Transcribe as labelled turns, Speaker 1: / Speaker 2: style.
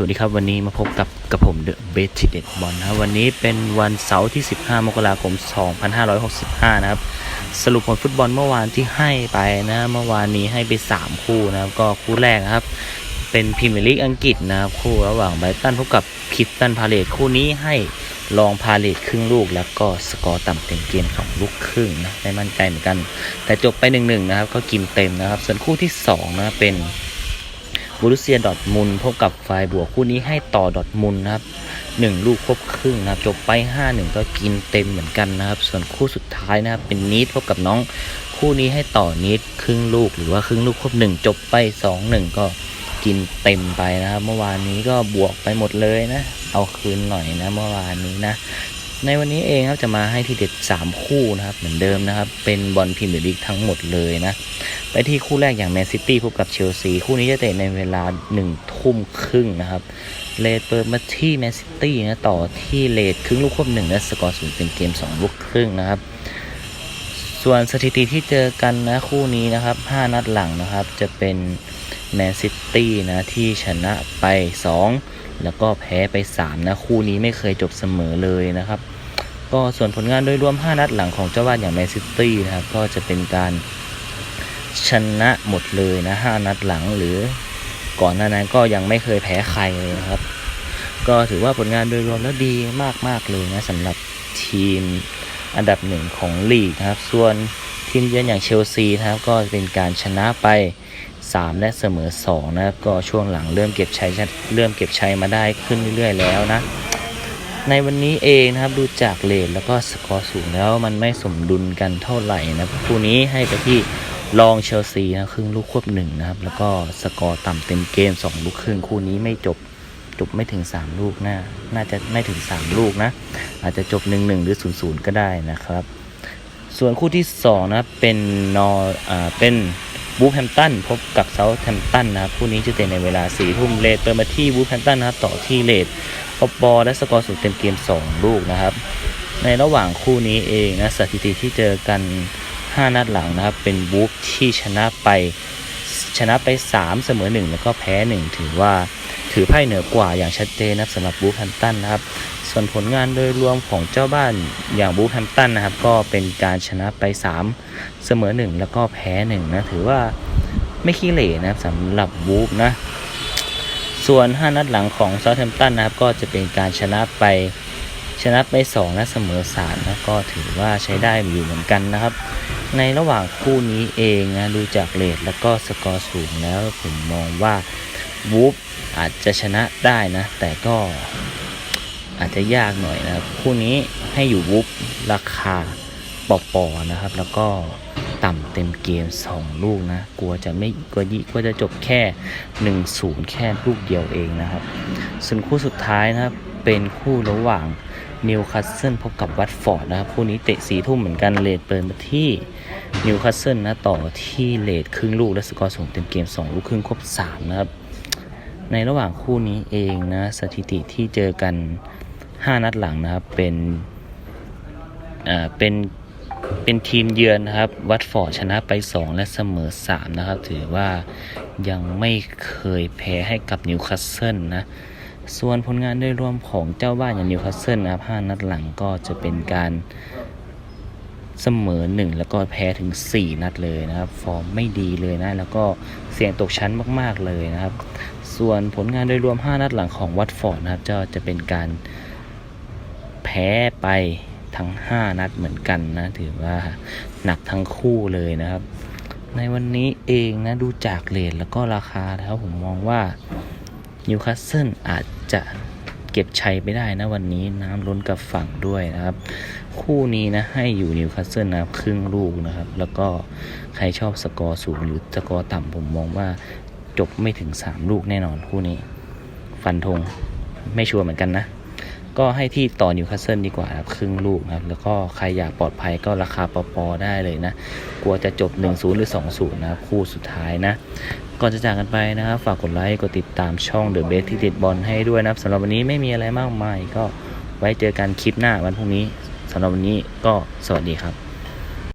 Speaker 1: วัสดีครับวันนี้มาพบกับกับผมเดอะเบสทีเด็ดบอลนะครับวันนี้เป็นวันเสาร์ที่ 15 มกราคม 2565 นะครับ สรุปผลฟุตบอลเมื่อวานที่ให้ไปนะเมื่อวานนี้ให้ไป 3 คู่นะครับ ก็คู่แรกนะครับ เป็นพรีเมียร์ลีกอังกฤษนะครับ คู่ระหว่างไบรตันพบกับคิปตันพาเลตคู่นี้ให้ลองพาเลตครึ่งลูกแล้วก็สกอร์ต่ำเต็มเกมสองลูกครึ่งนะได้มั่นใจเหมือนกัน แต่จบไป1-1นะครับก็กินเต็มนะครับ ส่วนคู่ที่2นะเป็น บรูเซียดอทมุนพบกับไฟบวกคู่นี้ให้ต่อดอทมุนนะครับหนึ่งลูกครบครึ่งนะครับจบไป5-1ก็กินเต็มเหมือนกันนะครับ ส่วนคู่สุดท้ายนะครับเป็นนีดพบกับน้องคู่นี้ให้ต่อนีดครึ่งลูกหรือว่าครึ่งลูกครบหนึ่งจบไป2-1ก็กินเต็มไปนะครับ เมื่อวานนี้ก็บวกไปหมดเลยนะ เอาคืนหน่อยนะเมื่อวานนี้นะ ในวันนี้เองครับจะมาให้ที่เด็ด3คู่นะครับเหมือนเดิมนะครับ เป็นบอลพรีเมียร์ลีกทั้งหมดเลยนะ ไปที่คู่แรกอย่างแมนซิตี้พบกับเชลซี คู่นี้จะเตะในเวลา1ทุ่มครึ่งนะครับ เลดเปิดมาที่แมนซิตี้นะต่อที่เลดครึ่งลูกควบหนึ่งและสกอร์ศูนย์เป็นเกม 2 ลูกครึ่งนะครับ ส่วนสถิติที่เจอกันนะคู่นี้นะครับ 5 นัดหลังนะครับจะเป็นแมนซิตี้นะที่ชนะไป 2 แล้วก็แพ้ไป 3 นะ คู่นี้ไม่เคยจบเสมอเลยนะครับ ก็ส่วนผลงานโดยรวม 5 นัดหลังของเจ้าบ้านอย่างแมนซิตี้นะครับก็จะเป็นการ ชนะหมดเลยนะ5นัดหลังหรือก่อนหน้านั้นก็ยังไม่เคยแพ้ใครเลยนะครับ ก็ถือว่าผลงานโดยรวมแล้วดีมากๆเลยนะสำหรับทีมอันดับหนึ่งของลีกนะครับ ส่วนทีมเยือนอย่างเชลซีนะครับก็เป็นการชนะไป 3 และเสมอ 2 นะครับ ก็ช่วงหลังเริ่มเก็บชัยเริ่มเก็บชัยมาได้ขึ้นเรื่อยๆ แล้วนะ ในวันนี้เองนะครับดูจากเลทแล้วก็สกอร์สูงแล้วมันไม่สมดุลกันเท่าไหร่นะคู่นี้ให้ไปที่ ลองเชลซีนะครึ่งลูกควบหนึ่งนะครับ แล้วก็สกอร์ต่ำเต็มเกม 2 ลูกครึ่งคู่นี้ไม่จบจบไม่ถึง 3 ลูกน่าน่าจะไม่ถึง 3 ลูกนะ อาจจะจบ 1-1 หรือ 0-0 ก็ได้นะครับ ส่วนคู่ที่ 2 นะเป็นนออ่าเป็นบูฟแฮมตันพบกับเซาท์แฮมตันนะครับคู่นี้จะเตะในเวลา4ทุ่มเลทเปิดมาที่บูฟแฮมตันนะครับต่อที่เลทพบบอลและสกอร์สูงเต็มเกม 2 ลูกนะครับ ในระหว่างคู่นี้เองนะสถิติที่เจอกัน 5 นัดหลังนะครับ เป็นบูฟที่ชนะไปชนะไป 3 เสมอ 1 แล้วก็แพ้ 1 ถือว่าถือไพ่เหนือกว่าอย่างชัดเจนนะครับสำหรับบูแฮมตันนะครับ ส่วนผลงานโดยรวมของเจ้าบ้านอย่างบูแฮมตันนะครับ ก็เป็นการชนะไป 3 เสมอ 1 แล้วก็แพ้ 1 นะ ถือว่าไม่ขี้เหร่นะครับสำหรับบูฟนะ ส่วน 5 นัดหลังของซา u ์แ a มตันนะครับ ก็จะเป็นการชนะไป ชนะไป2และเสมอ3นะก็ถือว่าใช้ได้อยู่เหมือนกันนะครับ ในระหว่างคู่นี้เองนะดูจากเลทแล้วก็สกอร์สูงแล้วผมมองว่าวูฟอาจจะชนะได้นะ แต่ก็อาจจะยากหน่อยนะครับ คู่นี้ให้อยู่วูฟราคาปอปอนะครับ แล้วก็ต่ำเต็มเกม 2 ลูกนะ กลัวจะไม่กลัวยิกลัวจะจบแค่ 1-0 แค่ลูกเดียวเองนะครับส่วนคู่สุดท้ายนะครับ เป็นคู่ระหว่าง นิวคาสเซิลพบกับวัตฟอร์ดนะครับคู่นี้เตะสีทุ่มเหมือนกันเลดเปิดมาที่นิวคาสเซิลนะต่อที่เลดครึ่งลูกและสกอร์สูงเต็มเกม 2 ลูกครึ่งครบ 3 นะครับ ในระหว่างคู่นี้เองนะสถิติที่เจอกัน 5 นัดหลังนะครับ เป็นอ่าเป็นเป็นทีมเยือนนะครับ วัตฟอร์ดชนะไป 2 และเสมอ 3 นะครับ ถือว่ายังไม่เคยแพ้ให้กับนิวคาสเซิลนะ ส่วนผลงานโดยรวมของเจ้าบ้านอย่างนิวคาสเซิลนะครับ5นัดหลังก็จะเป็นการเสมอ 1 แล้วก็แพ้ถึง 4 นัดเลยนะครับ ฟอร์มไม่ดีเลยนะ แล้วก็เสี่ยงตกชั้นมาก ๆ เลยนะครับ ส่วนผลงานโดยรวม 5 นัดหลังของวัตฟอร์ดนะครับจะจะเป็นการแพ้ไปทั้ง 5 นัดเหมือนกันนะ ถือว่าหนักทั้งคู่เลยนะครับ ในวันนี้เองนะ ดูจากเลทแล้วก็ราคาแล้วผมมองว่า นิวคาสเซิลอาจจะเก็บชัยไปได้นะวันนี้น้ำล้นกับฝั่งด้วยนะครับ คู่นี้นะให้อยู่นิวคาสเซิลนะครับครึ่งลูกนะครับ แล้วก็ใครชอบสกอร์สูงหรือสกอร์ต่ำผมมองว่าจบไม่ถึง 3 ลูกแน่นอนคู่นี้ ฟันธงไม่ชัวร์เหมือนกันนะ ก็ให้ที่ต่อนิวคาสเซิลดีกว่าครับครึ่งลูกนะครับ แล้วก็ใครอยากปลอดภัยก็ราคาปอปอได้เลยนะ กลัวจะจบ 1-0 หรือ 2-0 นะครับคู่สุดท้ายนะ ก่อนจะจากกันไปนะครับ ฝากกดไลค์กดติดตามช่องเดอะเบสที่ติดบอลให้ด้วยนะครับสำหรับวันนี้ไม่มีอะไรมากมายก็ไว้เจอกันคลิปหน้าวันพรุ่งนี้สำหรับวันนี้ก็สวัสดีครับ